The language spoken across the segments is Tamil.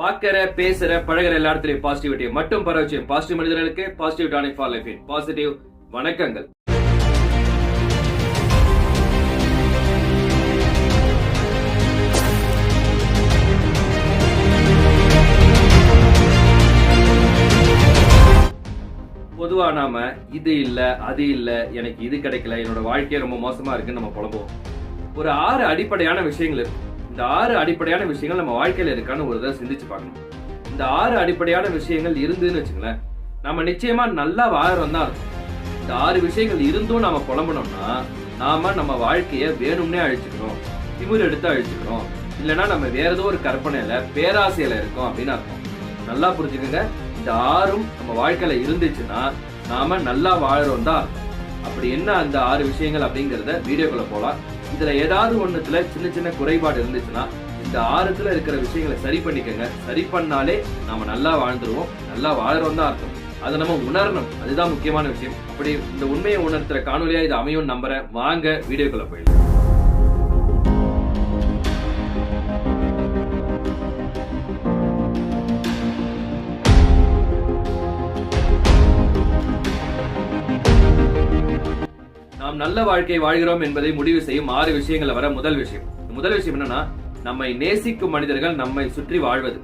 பார்க்கிற பேசுற பழகுற எல்லா இடத்துலயும் பாசிட்டிவிட்டி மட்டும் பரவச்சு. பாசிட்டிவ் மனிதர்களுக்கு positive tonic for life positive வணக்கங்கள். பொதுவா நாம இது இல்ல அது இல்ல எனக்கு இது கிடைக்கல என்னோட வாழ்க்கையே ரொம்ப மோசமா இருக்குன்னு நம்ம புலம்புவோம். ஒரு ஆறு அடிப்படையான விஷயங்கள் இருக்கு. இந்த ஆறு அடிப்படையான விஷயங்கள் நம்ம வாழ்க்கையில இருக்கான்னு ஒரு தடவை சிந்திச்சு பார்க்கணும். இந்த ஆறு அடிப்படையான விஷயங்கள் இருந்துன்னு வச்சுங்களேன் நம்ம நிச்சயமா நல்லா வாழறோம் தான் இருக்கும் இந்த ஆறு விஷயங்கள் இருந்தும் நாம புலம்பணும்னா நாம நம்ம வாழ்க்கைய வேணும்னே அழிச்சுக்கிறோம் திமிர் எடுத்து அழிச்சுக்கிறோம். இல்லைன்னா நம்ம வேற ஏதோ ஒரு கற்பனையில பேராசையில இருக்கோம் அப்படின்னு அர்த்தம். நல்லா புரிஞ்சுக்கோங்க இந்த ஆறும் நம்ம வாழ்க்கையில இருந்துச்சுன்னா நாம நல்லா வாழறோம் தான் அப்படி என்ன அந்த ஆறு விஷயங்கள் அப்படிங்கறத வீடியோக்குள்ள போலாம். இதுல ஏதாவது ஒண்ணுத்துல சின்ன சின்ன குறைபாடு இருந்துச்சுன்னா இந்த ஆறுத்துல இருக்கிற விஷயங்களை சரி பண்ணிக்கங்க. சரி பண்ணாலே நாம நல்லா வாழ்ந்துருவோம். நல்லா வாழறோம் தான் அர்த்தம். அதை நம்ம உணரணும். அதுதான் முக்கியமான விஷயம். அப்படி இந்த உண்மையை உணர்த்துற காணொலியா இது அமையும் நம்புறேன். வாங்க வீடியோக்குள்ள போயிடலாம். நல்ல வாழ்க்கை வாழ்கிறோம் என்பதை முடிவு செய்யும் ஆறு விஷயங்கள் வர முதல் விஷயம். முதல் விஷயம் என்னன்னா நம்மை நேசிக்கும் மனிதர்கள் நம்மை சுற்றி வாழ்வது.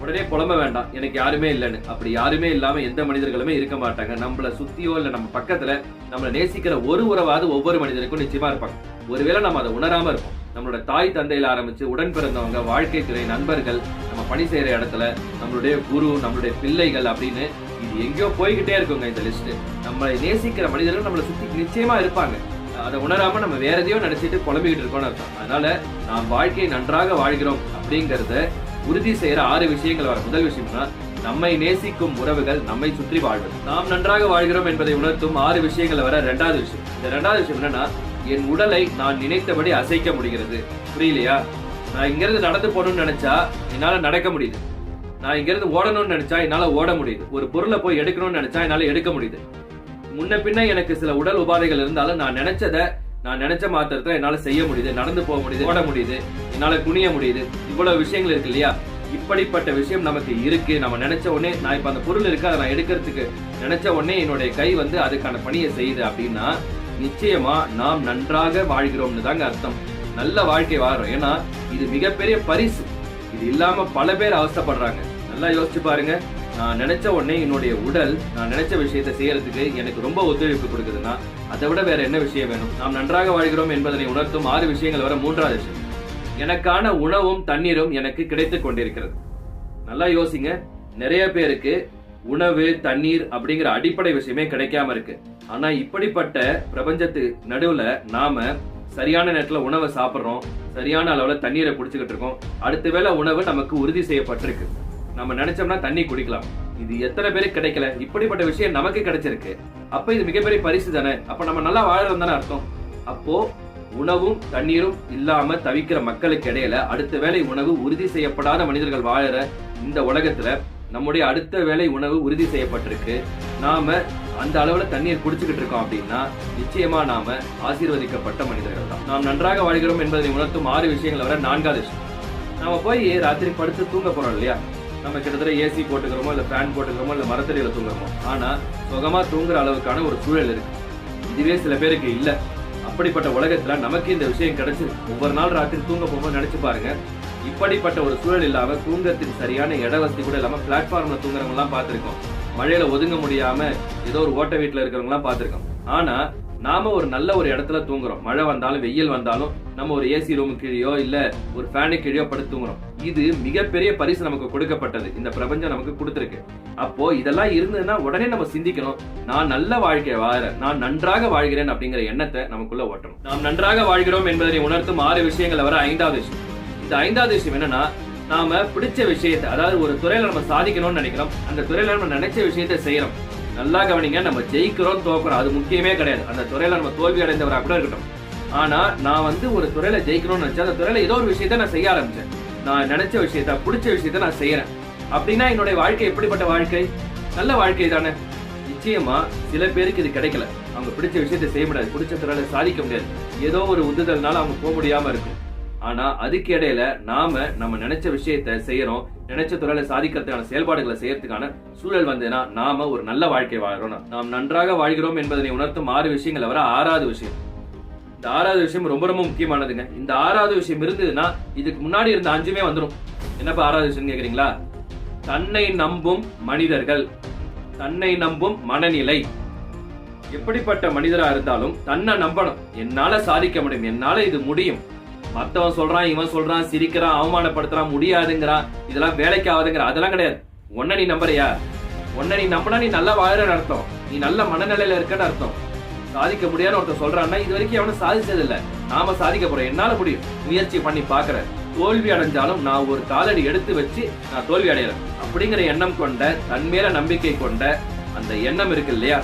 உடனே புலம்ப வேண்டாம் எனக்கு யாருமே இல்லைன்னு. அப்படி யாருமே இல்லாம எந்த மனிதர்களுமே இருக்க மாட்டாங்க. நம்மள சுத்தியோ இல்ல நம்ம பக்கத்துல நம்மளை நேசிக்கிற ஒரு உறவாவது ஒவ்வொரு மனிதருக்கும் நிச்சயமா இருப்பாங்க. ஒருவேளை நம்ம அதை உணராம இருப்போம். நம்மளோட தாய் தந்தையில ஆரம்பிச்சு உடன் பிறந்தவங்க வாழ்க்கை துறை நண்பர்கள் பணி செய்கிற இடத்துல நம்மளுடைய குரு நம்மளுடைய பிள்ளைகள் அப்படின்னு இது எங்கேயோ போய்கிட்டே இருக்குங்க இந்த லிஸ்ட்டு நம்மளை நேசிக்கிற மனிதர்கள் நம்மளை சுத்தி நிச்சயமா இருப்பாங்க. அதை உணராம நம்ம வேற எதையோ நினச்சிட்டு குழம்பிக்கிட்டு இருக்கோம்னு அர்த்தம். அதனால நாம் வாழ்க்கையை நன்றாக வாழ்கிறோம் அப்படிங்கிறத உறுதி செய்கிற ஆறு விஷயங்கள் வர முதல் விஷயம்னா நம்மை நேசிக்கும் உறவுகள் நம்மை சுற்றி வாழ்வது. நாம் நன்றாக வாழ்கிறோம் என்பதை உணர்த்தும் ஆறு விஷயங்கள் வர ரெண்டாவது விஷயம். இந்த ரெண்டாவது விஷயம் என்னன்னா என் உடலை நான் நினைத்தபடி அசைக்க முடிகிறது. புரியலையா நான் இங்கிருந்து நடந்து போகணும்னு நினைச்சா என்னால நடக்க முடியுது. நான் இங்கிருந்து ஓடணும்னு நினைச்சா என்னால ஓட முடியுது. ஒரு பொருளை போய் எடுக்கணும்னு நினைச்சா என்னால எடுக்க முடியுது. முன்ன பின்ன எனக்கு சில உடல் உபாதைகள் இருந்தாலும் நான் நினைச்சத நான் நினைச்ச மாத்திரத்தை என்னால செய்ய முடியுது. நடந்து போக முடியுது ஓட முடியுது. என்னால குனிய முடியுது. இவ்வளவு விஷயங்கள் இருக்கு இல்லையா? இப்படிப்பட்ட விஷயம் நமக்கு இருக்கு. நம்ம நினைச்ச உடனே நான் இப்ப அந்த பொருள் இருக்கு அதை நான் எடுக்கிறதுக்கு நினைச்ச உடனே என்னுடைய கை வந்து அதுக்கான பணியை செய்யுது அப்படின்னா நிச்சயமா நாம் நன்றாக வாழ்கிறோம்னு தாங்க அர்த்தம். நல்ல வாழ்க்கை வாழ்றோம். ஏன்னா இது மிகப்பெரிய பரிசு. இது இல்லாம பல பேர் அவஸ்தைப்படுறாங்க. நல்லா யோசிச்சு பாருங்க. நான் நினைச்ச உடனே என்னுடைய உடல் நான் நினைச்ச விஷயத்தை செய்யறதுக்கு எனக்கு ரொம்ப ஒத்துழைப்பு கொடுக்குதுன்னா அதை விட வேற என்ன விஷயம் வேணும்? நாம் நன்றாக வாழ்கிறோம் என்பதனை உணர்த்தும் ஆறு விஷயங்கள் வர மூன்றாவது விஷயம். எனக்கான உணவும் தண்ணீரும் எனக்கு கிடைத்து கொண்டிருக்கிறது. நல்லா யோசிங்க. நிறைய பேருக்கு உணவு தண்ணீர் அப்படிங்கிற அடிப்படை விஷயமே கிடைக்காம இருக்கு. ஆனா இப்படிப்பட்ட பிரபஞ்சத்து நடுவுல நாம சரியான நேரத்துல உணவை சாப்பிட்றோம். சரியான அளவுல தண்ணீரை குடிச்சுக்கிட்டு இருக்கோம். அடுத்த வேளை உணவு நமக்கு உறுதி செய்யப்பட்டிருக்கு. நம்ம நினைச்சோம்னா தண்ணி குடிக்கலாம். இது எத்தனை பேருக்கு கிடைக்கல? இப்படிப்பட்ட விஷயம் நமக்கு கிடைச்சிருக்கு. அப்ப இது மிகப்பெரிய பரிசு தானே? அப்ப நம்ம நல்லா வாழறோம் தானே அர்த்தம்? அப்போ உணவும் தண்ணீரும் இல்லாம தவிக்கிற மக்களுக்கு இடையில அடுத்த வேலை உணவு உறுதி செய்யப்படாத மனிதர்கள் வாழற இந்த உலகத்துல நம்முடைய அடுத்த வேலை உணவு உறுதி செய்யப்பட்டிருக்கு. நாம அந்த அளவுல தண்ணீர் குடிச்சுக்கிட்டு இருக்கோம் அப்படின்னா நிச்சயமா நாம ஆசீர்வதிக்கப்பட்ட மனிதர்கள் தான். நாம் நன்றாக வாழ்கிறோம் என்பதை உணர்த்தும் ஆறு விஷயங்கள் வர நான்காவது விஷயம். நாம போய் ராத்திரி படுத்து தூங்க போறோம் இல்லையா? நம்ம கிட்டத்தட்ட ஏசி போட்டுக்கிறோமோ இல்ல ஃபேன் போட்டுக்கிறோமோ இல்ல மரத்தடியில தூங்குறோமோ. ஆனா சுகமா தூங்குற அளவுக்கான ஒரு சூழல் இருக்கு. இதுவே சில பேருக்கு இல்ல. அப்படிப்பட்ட உலகத்துல நமக்கு இந்த விஷயம் கிடைச்சு ஒவ்வொரு நாள் ராத்திரி தூங்க போகும்போது நினைச்சு பாருங்க. இப்படிப்பட்ட ஒரு சூழல் இல்லாம தூங்கத்தின் சரியான இட வசதி கூட இல்லாம பிளாட்ஃபார்ம்ல தூங்குறவங்க எல்லாம் மழையில ஒதுங்க முடியாம ஏதோ ஒரு ஓட்ட வீட்டுல இருக்கிறவங்க எல்லாம் ஆனா நாம ஒரு நல்ல ஒரு இடத்துல தூங்குறோம். மழை வந்தாலும் வெயில் வந்தாலும் நம்ம ஒரு ஏசி ரூம் கீழேயோ இல்ல ஒரு ஃபேனு கீழேயோ படுத்து தூங்குறோம். இது மிகப்பெரிய பரிசு நமக்கு கொடுக்கப்பட்டது. இந்த பிரபஞ்சம் நமக்கு கொடுத்துருக்கு. அப்போ இதெல்லாம் இருந்ததுன்னா உடனே நம்ம சிந்திக்கணும். நான் நல்ல வாழ்க்கையை வாழறேன் நான் நன்றாக வாழ்கிறேன் அப்படிங்கிற எண்ணத்தை நமக்குள்ள ஓட்டணும். நாம் நன்றாக வாழ்கிறோம் என்பதை உணர்த்தும் ஆறு விஷயங்கள் வர ஐந்தாவது விஷயம். இந்த ஐந்தாவது விஷயம் என்னன்னா நாம பிடிச்ச விஷயத்தை அதாவது ஒரு துறையில நம்ம சாதிக்கணும்னு நினைக்கிறோம். அந்த துறையில நம்ம நினைச்ச விஷயத்தை செய்யறோம். நல்லா கவனிங்க நம்ம ஜெயிக்கிறோம் தோக்குறோம். அது முக்கியமே கிடையாது. அந்த துறையில நம்ம தோல்வி அடைந்தவரா கூட இருக்கட்டும். ஆனா நான் வந்து ஒரு துறையில ஜெயிக்கணும்னு நினைச்சேன் அந்த துறையில ஏதோ ஒரு விஷயத்த நான் செய்ய ஆரம்பிச்சேன். நான் நினைச்ச விஷயத்த பிடிச்ச விஷயத்த நான் செய்யறேன். அப்படின்னா என்னுடைய வாழ்க்கை எப்படிப்பட்ட வாழ்க்கை? நல்ல வாழ்க்கை தானே. நிச்சயமா சில பேருக்கு இது கிடைக்கல. அவங்க பிடிச்ச விஷயத்தை செய்ய முடியாது. பிடிச்ச துறையில சாதிக்க முடியாது. ஏதோ ஒரு உந்துதல்னால அவங்க போக முடியாம இருக்கும். ஆனா அதுக்கு இடையில நாம நம்ம நினைச்ச விஷயத்த செய்யறோம் நினைச்ச தொழிலை சாதிக்கிறதுக்கான செயல்பாடுகளை செய்யறதுக்கான சூழல் வந்ததுன்னா நாம ஒரு நல்ல வாழ்க்கை வாழ்றோம். நாம் நன்றாக வாழ்கிறோம் என்பதனை உணர்த்தும் ஆறு விஷயங்களை வர ஆறாவது விஷயம். இந்த ஆறாவது விஷயம் ரொம்ப ரொம்ப முக்கியமானதுங்க. இந்த ஆறாவது விஷயம் இருந்ததுன்னா இதுக்கு முன்னாடி இருந்த அஞ்சுமே வந்துடும் என்னப்பா ஆறாவது விஷயம் கேக்குறீங்களா? தன்னை நம்பும் மனிதர்கள் தன்னை நம்பும் மனநிலை. எப்படிப்பட்ட மனிதரா இருந்தாலும் தன்னை நம்பணும். என்னால சாதிக்க முடியும் என்னால இது முடியும். மத்தவன் சொல்றான் இவன் சொல்றான் சிரிக்கிறான் அவமானப்படுத்துறான் முடியாதுங்கிறான். இதெல்லாம் வேலைக்கு ஆகுதுங்கிறான் அதெல்லாம் கிடையாது. உன்ன நீ நம்புறியா? உன்ன நீ நம்பினா நீ நல்லா வாழற அர்த்தம். நீ நல்ல மனநிலையில இருக்கன்னு அர்த்தம். சாதிக்க முடியாதுன்னு ஒருத்தர் சொல்றான்னா இது வரைக்கும் எவனும் சாதிச்சது இல்ல நாம சாதிக்க போறோம். என்னால முடியும்? முயற்சி பண்ணி பாக்குறேன் தோல்வி அடைஞ்சாலும் நான் ஒரு காலடி எடுத்து வச்சு நான் தோல்வி அடையறேன். அப்படிங்கிற எண்ணம் கொண்ட தன் மேல நம்பிக்கை கொண்ட அந்த எண்ணம் இருக்கு இல்லையா?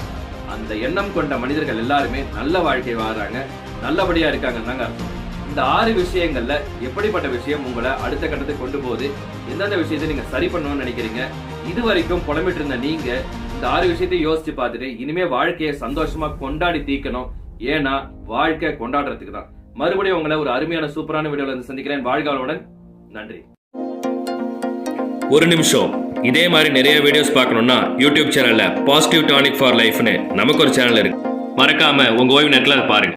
அந்த எண்ணம் கொண்ட மனிதர்கள் எல்லாருமே நல்ல வாழ்க்கை வாழ்றாங்க. நல்லபடியா இருக்காங்கன்னு தாங்க அர்த்தம். இந்த ஆறு விஷயங்கள்ல எப்படிப்பட்ட விஷயம் உங்களை அடுத்த கட்டத்துக்கு கொண்டு போகுது? எந்தெந்த விஷயத்தை நீங்க சரி பண்ணணும்னு நினைக்கிறீங்க? இது வரைக்கும் புலம்பிட்டு இருந்த நீங்க இந்த ஆறு விஷயத்தையும் யோசிச்சு பார்த்துட்டு இனிமே வாழ்க்கையை சந்தோஷமா கொண்டாடி தீக்கணும் ஏன்னா வாழ்க்கை கொண்டாடுறதுக்கு தான். மறுபடியும் உங்களை ஒரு அருமையான சூப்பரான வீடியோல வந்து சந்திக்கிறேன். வாழ்காலுடன் நன்றி. ஒரு நிமிஷம். இதே மாதிரி நிறைய வீடியோஸ் பார்க்கணும்னா யூடியூப் சேனல்ல பாசிட்டிவ் டானிக் ஃபார் லைஃப்னு நமக்கு ஒரு சேனல் இருக்கு. மறக்காம உங்க ஓய்வு நேரத்தில் அதை பாருங்க.